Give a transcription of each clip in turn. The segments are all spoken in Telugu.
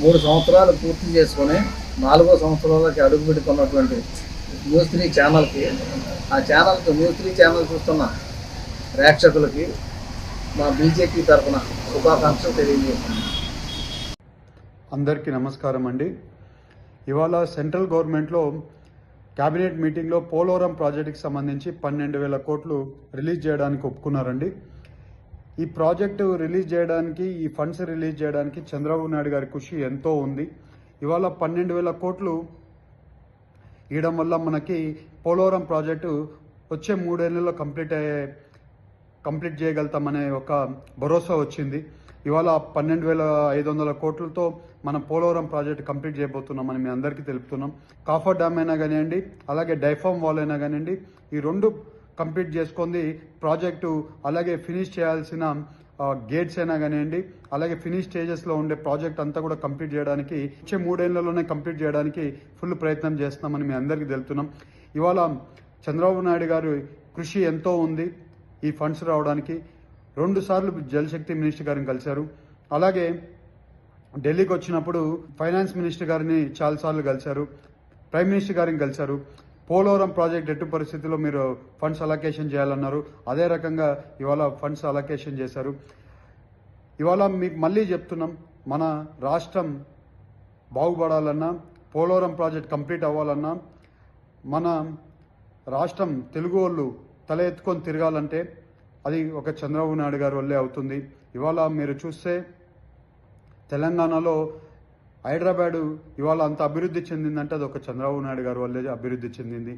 మూడు సంవత్సరాలు పూర్తి చేసుకొని నాలుగో సంవత్సరాలకి అడుగు పెట్టుకున్నటువంటి న్యూస్ త్రీ ఛానల్కి ఆ ఛానల్కి న్యూస్ త్రీ ఛానల్ చూస్తున్న ప్రేక్షకులకి మా బీజేపీ తరఫున శుభాకాంక్షలు తెలియజేస్తున్నాను. అందరికీ నమస్కారం అండి. ఇవాళ సెంట్రల్ గవర్నమెంట్లో క్యాబినెట్ మీటింగ్లో పోలవరం ప్రాజెక్టుకి సంబంధించి పన్నెండు వేల కోట్లు రిలీజ్ చేయడానికి ఒప్పుకున్నారండి. ఈ ప్రాజెక్టు రిలీజ్ చేయడానికి ఈ ఫండ్స్ రిలీజ్ చేయడానికి చంద్రబాబు నాయుడు గారి కృషి ఎంతో ఉంది. ఇవాళ పన్నెండు వేల కోట్లు ఇవ్వడం వల్ల మనకి పోలవరం ప్రాజెక్టు వచ్చే మూడేళ్ళలో కంప్లీట్ అయ్యే కంప్లీట్ చేయగలుగుతామనే ఒక భరోసా వచ్చింది. ఇవాళ పన్నెండు వేల ఐదు వందల కోట్లతో మనం పోలవరం ప్రాజెక్ట్ కంప్లీట్ చేయబోతున్నామని మీ అందరికీ తెలుపుతున్నాం. కాఫర్ డ్యామ్ అయినా కానివ్వండి అలాగే డైఫామ్ వాల్ అయినా కానివ్వండి ఈ రెండు కంప్లీట్ చేసుకుంది. ప్రాజెక్టు అలాగే ఫినిష్ చేయాల్సిన గేట్స్ అయినా కానివ్వండి అలాగే ఫినిష్ స్టేజెస్లో ఉండే ప్రాజెక్ట్ అంతా కూడా కంప్లీట్ చేయడానికి వచ్చే మూడేళ్ళలోనే కంప్లీట్ చేయడానికి ఫుల్ ప్రయత్నం చేస్తున్నామని మీ అందరికీ తెలుపుతున్నాం. ఇవాళ చంద్రబాబు నాయుడు గారు కృషి ఎంతో ఉంది ఈ ఫండ్స్ రావడానికి. రెండు సార్లు జలశక్తి మినిస్టర్ గారిని కలిశారు. అలాగే ఢిల్లీకి వచ్చినప్పుడు ఫైనాన్స్ మినిస్టర్ గారిని చాలాసార్లు కలిశారు. ప్రైమ్ మినిస్టర్ గారిని కలిశారు. పోలవరం ప్రాజెక్ట్ ఎట్టు పరిస్థితిలో మీరు ఫండ్స్ అలొకేషన్ చేయాలన్నారు. అదే రకంగా ఇవాళ ఫండ్స్ అలొకేషన్ చేశారు. ఇవాళ మీకు మళ్ళీ చెప్తున్నాం మన రాష్ట్రం బాగుపడాలన్నా పోలవరం ప్రాజెక్ట్ కంప్లీట్ అవ్వాలన్నా మన రాష్ట్రం తెలుగు వాళ్ళు తల ఎత్తుకొని తిరగాలంటే అది ఒక చంద్రబాబు నాయుడు గారి వల్లే అవుతుంది. ఇవాళ మీరు చూస్తే తెలంగాణలో హైదరాబాదు ఇవాళ అంత అభివృద్ధి చెందిందంటే అది ఒక చంద్రబాబు నాయుడు గారి వల్లే అభివృద్ధి చెందింది.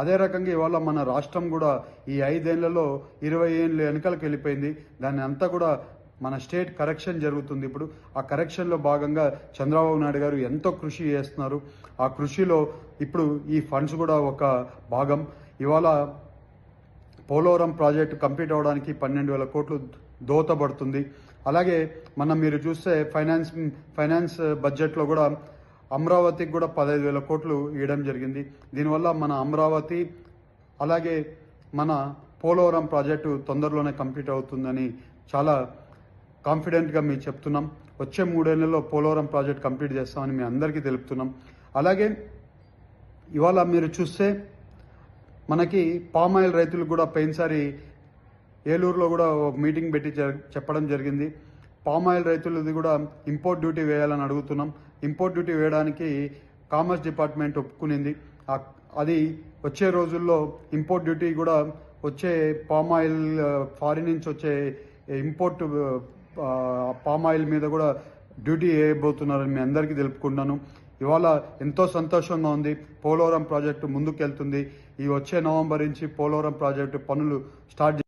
అదే రకంగా ఇవాళ మన రాష్ట్రం కూడా ఈ ఐదేళ్ళలో ఇరవై ఏళ్ళు వెనకలకు వెళ్ళిపోయింది. దాన్ని అంతా కూడా మన స్టేట్ కరెక్షన్ జరుగుతుంది. ఇప్పుడు ఆ కరెక్షన్లో భాగంగా చంద్రబాబు నాయుడు గారు ఎంతో కృషి చేస్తున్నారు. ఆ కృషిలో ఇప్పుడు ఈ ఫండ్స్ కూడా ఒక భాగం. ఇవాళ పోలవరం ప్రాజెక్టు కంప్లీట్ అవ్వడానికి పన్నెండు వేల కోట్లు దోతపడుతుంది అలాగే మనం మీరు చూస్తే ఫైనాన్స్ ఫైనాన్స్ బడ్జెట్లో కూడా అమరావతికి కూడా పదహైదు వేల కోట్లు ఇవ్వడం జరిగింది. దీనివల్ల మన అమరావతి అలాగే మన పోలవరం ప్రాజెక్టు తొందరలోనే కంప్లీట్ అవుతుందని చాలా కాన్ఫిడెంట్గా మేము చెప్తున్నాం. వచ్చే మూడేళ్ళలో పోలవరం ప్రాజెక్ట్ కంప్లీట్ చేస్తామని మీ అందరికీ తెలుపుతున్నాం. అలాగే ఇవాళ మీరు చూస్తే మనకి పామ్ ఆయిల్ రైతులు కూడా పోయినసారి ఏలూరులో కూడా ఒక మీటింగ్ పెట్టి చెప్పడం జరిగింది. పామ్ ఆయిల్ రైతులది కూడా ఇంపోర్ట్ డ్యూటీ వేయాలని అడుగుతున్నాం. ఇంపోర్ట్ డ్యూటీ వేయడానికి కామర్స్ డిపార్ట్మెంట్ ఒప్పుకునింది. అది వచ్చే రోజుల్లో ఇంపోర్ట్ డ్యూటీ కూడా వచ్చే పామ్ ఆయిల్ ఫారిన్ నుంచి వచ్చే ఇంపోర్ట్ పామ్ ఆయిల్ మీద కూడా డ్యూటీ వేయబోతున్నారని మీ అందరికీ తెలుపుకుంటున్నాను. ఇవాళ ఎంతో సంతోషంగా ఉంది. పోలవరం ప్రాజెక్టు ముందుకెళ్తుంది. ఈ వచ్చే నవంబర్ నుంచి పోలవరం ప్రాజెక్టు పనులు స్టార్ట్